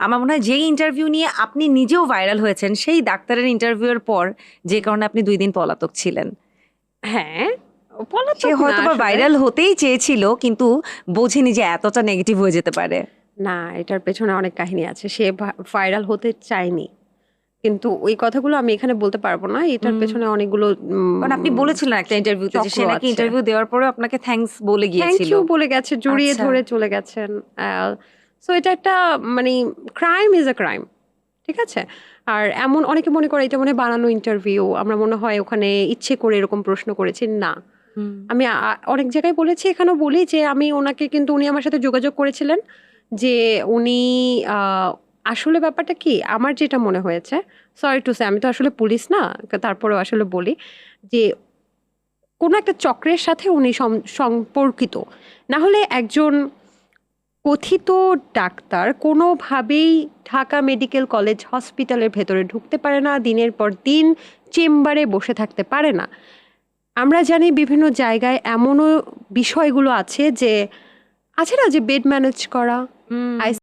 আমার মনে হয় যেই ইন্টারভিউ নিয়ে আপনি নিজেও ভাইরাল হয়েছেন সেই ডাক্তারের ইন্টারভিউয়ের পর যে কারণে আপনি দুই দিন পলাতক ছিলেন। হ্যাঁ পলাতক সে হয়তো বা ভাইরাল হতেই চেয়েছিল কিন্তু বোঝেনি যে এতটা নেগেটিভ হয়ে যেতে পারে। না এটার পেছনে অনেক কাহিনী আছে। সে ভাইরাল হতে চায়নি। কিন্তু ওই কথাগুলো আমি এখানে বলতে পারব না। এটার পেছনে অনেকগুলো কারণ আপনি বলেছিলেন একটা ইন্টারভিউতে যে সে নাকি ইন্টারভিউ দেওয়ার পরে আপনাকে থ্যাঙ্কস বলে থ্যাংক গিয়েছিল। ইউ বলে গেছে জড়িয়ে আচ্ছা। ধরে চলে গেছেন। সো এটা একটা মানে ক্রাইম ইজ আ ক্রাইম ঠিক আছে? আর এমন অনেকে মনে করে এটা মনে বানানো ইন্টারভিউ আমরা মনে হয় ওখানে ইচ্ছে করে এরকম প্রশ্ন করেছি। না। আমি অনেক জায়গায় বলেছি এখানেও বলি যে আমি ওনাকে কিন্তু উনি আমার সাথে যোগাযোগ করেছিলেন যে উনি আসলে ব্যাপারটা কি? আমার যেটা মনে হয়েছে সরি টু সে আমি তো আসলে পুলিশ না তারপরেও আসলে বলি যে কোনো একটা চক্রের সাথে উনি সম্পর্কিত। না হলে একজন কথিত ডাক্তার কোনোভাবেই ঢাকা মেডিকেল কলেজ হসপিটালের ভেতরে ঢুকতে পারে না দিনের পর দিন চেম্বারে বসে থাকতে পারে না। আমরা জানি বিভিন্ন জায়গায় এমনও বিষয়গুলো আছে যে আছে না যে বেড ম্যানেজ করা